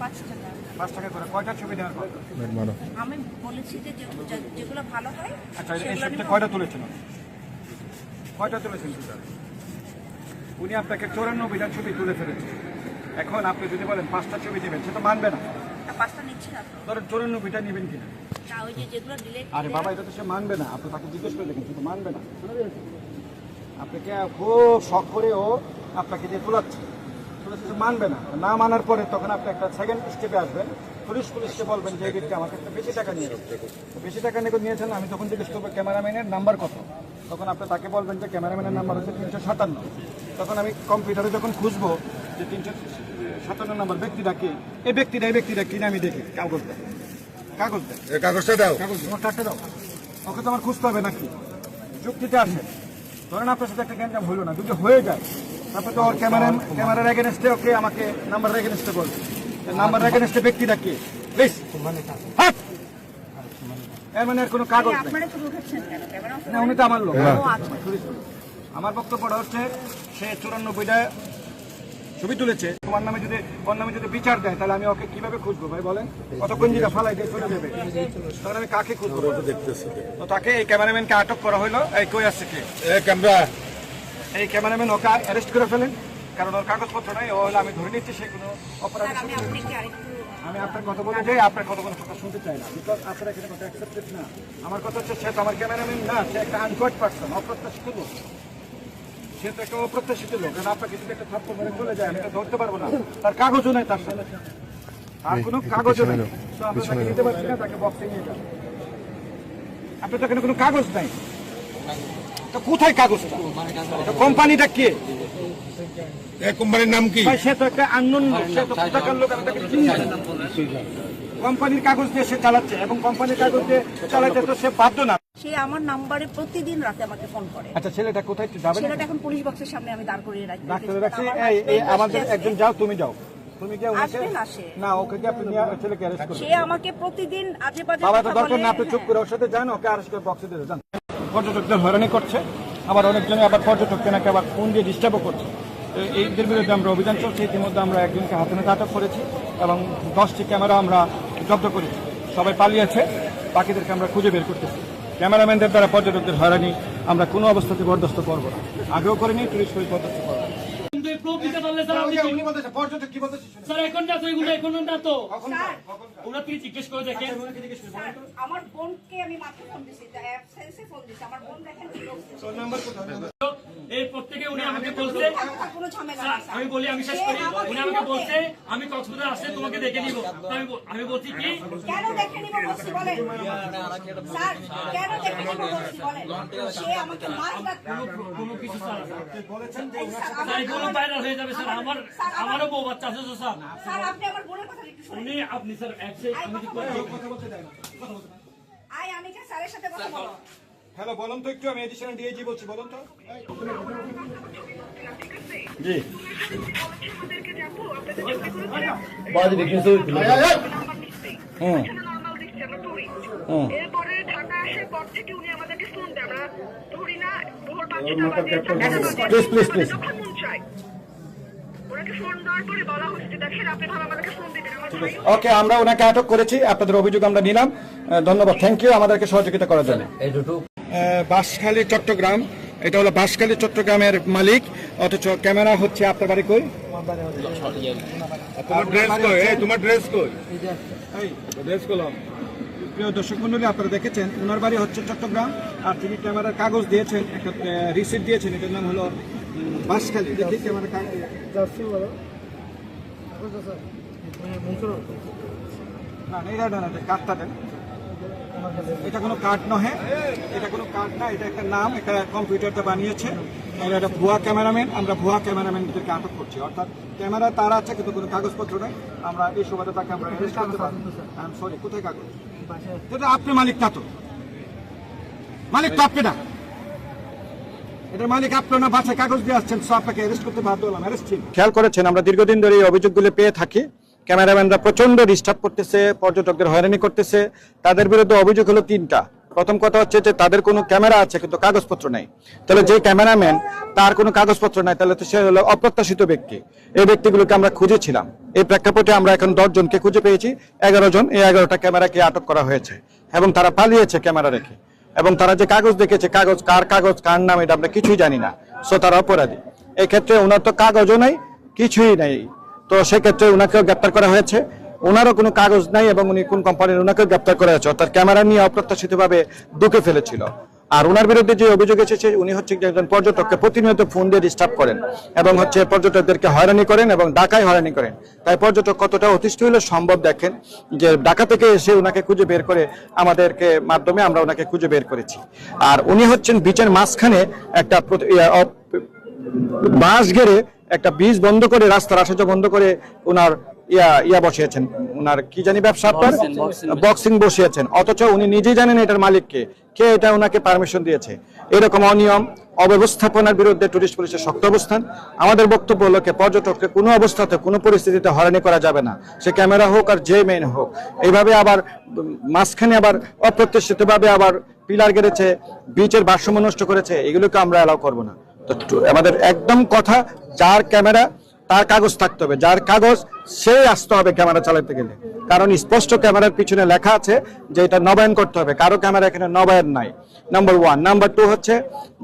পাঁচ টাকা। করে। কয়টা ছবি দেওয়ার কথা? আমি বলেছি যে যে- যে- যেগুলো ভালো হয় আচ্ছা এই সপ্তাহে কয়টা তুলেছেন? কয়টা তুলেছেন উনি আপনাকে চৌরানব্বইটা ছবি তুলে ফেলেছে। এখন আপনি যদি বলেন পাঁচটা ছবি দেবেন সে তো মানবে না। পাঁচটা নিচ্ছি না ধরেন চৌরানব্বইটা নেবেন কিনা? আরে বাবা এটা তো সে মানবে না। আপনি তাকে জিজ্ঞেস করে দেখেন সে তো মানবে না। আপনাকে খুব শখ করেও আপনাকে দিয়ে তোলাচ্ছে। মানবে না। না মানার পরে তখন আপনি একটা সেকেন্ড স্টেপে আসবেন। পুলিশ পুলিশকে বলবেন যে ব্যক্তি আমাকে একটা বেশি টাকা নিয়ে বেশি টাকা নিয়ে নিয়েছেন আমি তখন জিজ্ঞেস করব ক্যামেরাম্যানের নাম্বার কত? তখন আপনি তাকে বলবেন যে ক্যামেরাম্যানের নাম্বার হচ্ছে তিনশো সাতান্ন। তখন আমি কম্পিউটারে যখন খুঁজবো যে তিনশো সাতান্ন নম্বর ব্যক্তিটা কে এই ব্যক্তিটা এই ব্যক্তিটা কিনে আমি দেখি কাগজ দেয়। কাগজ দেয়। কাগজটা দাও। কাগজ তোমার চারটে দাও। ওকে তো আমার খুঁজতে হবে নাকি? যুক্তিতে আসে। ধরেন আপনার সাথে একটা গ্যাঞ্জাম হইল না যদি হয়ে যায়। তারপরে তো ওর ক্যামেরা ক্যামেরার এগেনস্টে ওকে আমাকে নাম্বার এগেনস্টে বলবে নাম্বার এগেনস্টে ব্যক্তিটা কে? প্লিজ এর মানে কোনো কাগজ না উনি তো আমার লোক। আচ্ছা। আমার বক্তব্যটা হচ্ছে সে চুরানব্বইটা ছবি তুলেছে। তোমার নামে যদি ওর নামে যদি বিচার দেয় তাহলে আমি ওকে কীভাবে খুঁজবো ভাই বলেন? কতক্ষণ যেটা ফালাই দিয়ে চলে যাবে? তাহলে আমি কাকে খুঁজবো? দেখতেছি। তো তাকে এই ক্যামেরাম্যানকে আটক করা হলো। এই কই আসছে কে? ক্যামেরা। এই ক্যামেরাম্যান ওকে অ্যারেস্ট করে ফেলেন। কারণ ওর কাগজপত্র নাই ও হলে আমি ধরে নিচ্ছি সে কোনো অপরাধ আমি আপনাকে আপনার কথা বলে যাই আপনার কথা কোনো কথা শুনতে চাই না। বিকজ আপনার এখানে কথা অ্যাকসেপ্টেড না। আমার কথা হচ্ছে সে তো আমার ক্যামেরাম্যান না সে একটা আনকোয়ার্ড পার্সন অপ্রত্যাশিত লোক। সে তো একটা অপ্রত্যাশিত লোক। কারণ আপনাকে যদি একটা থাপ্পড় মেরে চলে যায় আমি তো ধরতে পারব না। তার কাগজও নাই তার সাথে। আর কোনো কাগজও নেই। তো তাকে দিতে পারছি না তাকে বক্সে নিয়ে যান আপনার তো এখানে কোনো কাগজ নাই। তো কোথায় কাগজটা কোম্পানিটা কে? কোম্পানির নাম কি? সে তো একটা আননোন লোক সে তো কোথাকার লোক আমি তাকে চিনি না। কোম্পানির কাগজ দিয়ে সে চালাচ্ছে এবং কোম্পানির কাগজ দিয়ে চালাতে তো সে বাধ্য না। সে আমার নাম্বারে প্রতিদিন রাতে আমাকে ফোন করে। আচ্ছা ছেলেটা কোথায়? যাবে না ছেলেটা এখন পুলিশ বক্সের সামনে আমি দাঁড় করিয়ে রাখি। ডাক্তার রাখছি। এই এই আমাদের একজন যাও তুমি যাও। তুমি ওনাকে আসবে না ওকে গিয়ে আপনি ছেলেকে অ্যারেস্ট সে আমাকে প্রতিদিন আজে বাজে বাবা তো দরকার না আপনি চুপ। করে ওর সাথে যান ওকে অ্যারেস্ট করে বক্সে দিয়ে যান। পর্যটকদের হয়রানি করছে, আবার অনেকজনে আবার পর্যটককে নাকি আবার ফোন দিয়ে ডিস্টার্বও করছে। এইদের বিরুদ্ধে আমরা অভিযান চলছে, ইতিমধ্যে আমরা একজনকে হাতে নাতে আটক করেছি এবং দশটি ক্যামেরা আমরা জব্দ করেছি। সবাই পালিয়েছে বাকিদেরকে আমরা খুঁজে বের করতেছি। ক্যামেরাম্যানদের দ্বারা পর্যটকদের হয়রানি আমরা কোনো অবস্থাতে বরদাস্ত করব না। আগেও করিনি টুরিস্ট বরদাস্ত করব এই প্রকৃতি বললে স্যার আপনি কি- বলতেছে, পর্যটক কি বলতেছে স্যার এখন না তো এগুলো এখন না তো। কখন কখন ওরা তুই জিজ্ঞেস করে দেখেন। আমার বোনকে আমি মাত্র ফোন দিছি অ্যাবসেন্সে ফোন দিছি। আমার বোন দেখেন তোর নাম্বার কোথায়? এই প্রত্যেকে আমাকে বলছে। আমি বলি আমি শেষ করি। উনি আমাকে বলছে আমি কক্সবাজার আসলে তোমাকে দেখে নিব। আমি আমি বলছি কি? কেন দেখে নিব বলছি বলেন। স্যার কেন দেখে নিব বলছি বলেন। সে আমাকে মাছ কোনো- কোনো কিছু স্যার বলেছেন যে স্যার এগুলো ভাইরাল হয়ে যাবে স্যার। আমার আমারও বউ বাচ্চা আছে স্যার। স্যার আপনি আমার বোনের কথা একটু শুনুন। উনি আপনি স্যার এক আমি কথা বলতে দেয় কথা বলতে আই আমি স্যারের সাথে কথা বলো হ্যালো বলুন তো একটু আমি এডিশনাল ডিএজি বলছি বলুন তো। জি। হুম। হুম। এরপরে ঢাকা আসার পর থেকে উনি আমাদেরকে ফোন দেয় আমরা ধরি না ভোর পাঁচটা বাজে চারটা বাজে, Please, please, please. যখন চায় ওনাকে ফোন দেওয়ার পরে বলা হচ্ছে দেখেন আপনি ভালো আমাদেরকে ফোন দিবেন আমার ভাই ওকে আমরা ওনাকে আটক করেছি আপনাদের অভিযোগ আমরা নিলাম। ধন্যবাদ। থ্যাংক ইউ আমাদেরকে সহযোগিতা করার জন্য। বাঁশখালী চট্টগ্রাম। এটা হলো বাঁশখালী চট্টগ্রামের মালিক। অথচ ক্যামেরা হচ্ছে আপনার বাড়ি কই? তোমার ড্রেস কই? এই তোমার ড্রেস কই? এই ড্রেস কলাম প্রিয় দর্শক মন্ডলী আপনারা দেখেছেন ওনার বাড়ি হচ্ছে চট্টগ্রাম আর তিনি ক্যামেরার কাগজ দিয়েছেন একটা রিসিপ্ট দিয়েছেন এটার নাম হলো বাঁশখালী। দেখি ক্যামেরা না না, এটা না এটা দেন। এটা কোনো কার্ড নহে। এটা কোনো কার্ড না, এটা একটা নাম একটা কম্পিউটারটা বানিয়েছে। এরা একটা ভুয়া ক্যামেরাম্যান, আমরা ভুয়া ক্যামেরাম্যানদেরকে আটক করছি। অর্থাৎ ক্যামেরা তার আছে, কিন্তু কোনো কাগজপত্র নেই। আমরা এই সুবাদে তাকে আমরা অ্যারেস্ট করতে পারি। সরি কোথায় কাগজ? এটা আপনি মালিক না তো? মালিক তো আপনি না। মালিক আপনার না বাসে কাগজ দিয়ে আসছেন আপনাকে অ্যারেস্ট করতে খেয়াল করেছেন, আমরা দীর্ঘদিন ধরে এই অভিযোগগুলো পেয়ে থাকি। ক্যামেরাম্যানরা প্রচণ্ড ডিস্টার্ব করতেছে, পর্যটকদের হয়রানি করতেছে। তাদের বিরুদ্ধে অভিযোগ হলো তিনটা। প্রথম কথা হচ্ছে যে তাদের কোনো ক্যামেরা আছে, কিন্তু কাগজপত্র নাই। তাহলে যে ক্যামেরাম্যান, তার কোনো কাগজপত্র নাই, তাহলে তো সে হলো অপ্রত্যাশিত ব্যক্তি। এই ব্যক্তিগুলোকে আমরা খুঁজেছিলাম। এই প্রেক্ষাপটে আমরা এখন জনকে খুঁজে পেয়েছি। এগারো জন এই এগারোটা ক্যামেরাকে আটক করা হয়েছে। এবং তারা পালিয়েছে ক্যামেরা রেখে। এবং তারা যে কাগজ দেখেছে, কাগজ কার কাগজ, কার নাম, এটা আমরা কিছুই জানি না। সো তারা অপরাধী। এক্ষেত্রে ওনার তো কাগজও নাই, কিছুই নাই। তো সেক্ষেত্রে ওনাকেও গ্রেপ্তার করা হয়েছে। ওনারও কোনো কাগজ নাই এবং উনি কোন কোম্পানির ওনাকেও গ্রেপ্তার করা হয়েছে। অর্থাৎ ক্যামেরা নিয়ে অপ্রত্যাশিতভাবে ঢুকে ফেলেছিল। আর ওনার বিরুদ্ধে যে অভিযোগ এসেছে, উনি হচ্ছে একজন পর্যটককে প্রতিনিয়ত ফোন দিয়ে ডিস্টার্ব করেন এবং হচ্ছে পর্যটকদেরকে হয়রানি করেন এবং ডাকায় হয়রানি করেন। তাই পর্যটক কতটা অতিষ্ঠ হলে সম্ভব দেখেন যে ঢাকা থেকে এসে ওনাকে খুঁজে বের করে আমাদেরকে মাধ্যমে আমরা ওনাকে খুঁজে বের করেছি। আর উনি হচ্ছেন বিচের মাঝখানে একটা বাঁশ গেড়ে একটা বীজ বন্ধ করে রাস্তার আসা যাওয়া বন্ধ করে ওনার ইয়া ইয়া বসিয়েছেন। ওনার কি জানি ব্যবসা আপনার? বক্সিং বসিয়েছেন। অথচ উনি নিজেই জানেন এটার মালিককে কে এটা ওনাকে পারমিশন দিয়েছে। এরকম অনিয়ম অব্যবস্থাপনার বিরুদ্ধে টুরিস্ট পুলিশের শক্ত অবস্থান। আমাদের বক্তব্য হলো কি পর্যটককে কোনো অবস্থাতে কোনো পরিস্থিতিতে হয়রানি করা যাবে না। সে ক্যামেরা হোক আর যে মেন হোক। এইভাবে আবার মাঝখানে আবার অপ্রত্যাশিতভাবে আবার পিলার গেড়েছে বিচের ভারসাম্য নষ্ট করেছে এগুলোকে আমরা অ্যালাউ করব না। আমাদের একদম কথা, যার ক্যামেরা, তার কাগজ থাকতে হবে। যার কাগজ সে আসতে হবে ক্যামেরা চালাতে গেলে। কারণ স্পষ্ট ক্যামেরার পিছনে লেখা আছে যে এটা নবায়ন করতে হবে। কারও ক্যামেরা এখানে নবায়ন নাই। নাম্বার ওয়ান নাম্বার টু হচ্ছে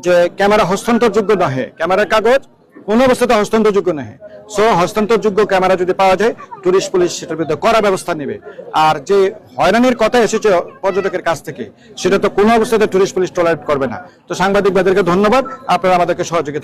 যে ক্যামেরা হস্তান্তরযোগ্য নহে। ক্যামেরার কাগজ কোনো অবস্থাতে হস্তান্তরযোগ্য নহে। সো হস্তান্তরযোগ্য ক্যামেরা যদি পাওয়া যায়, টুরিস্ট পুলিশ সেটার বিরুদ্ধে কড়া ব্যবস্থা নেবে। আর যে হয়রানির কথা এসেছে পর্যটকের কাছ থেকে, সেটা তো কোনো অবস্থাতে টুরিস্ট পুলিশ টলারেট করবে না। তো সাংবাদিকবাদেরকে ধন্যবাদ। আপনারা আমাদেরকে সহযোগিতা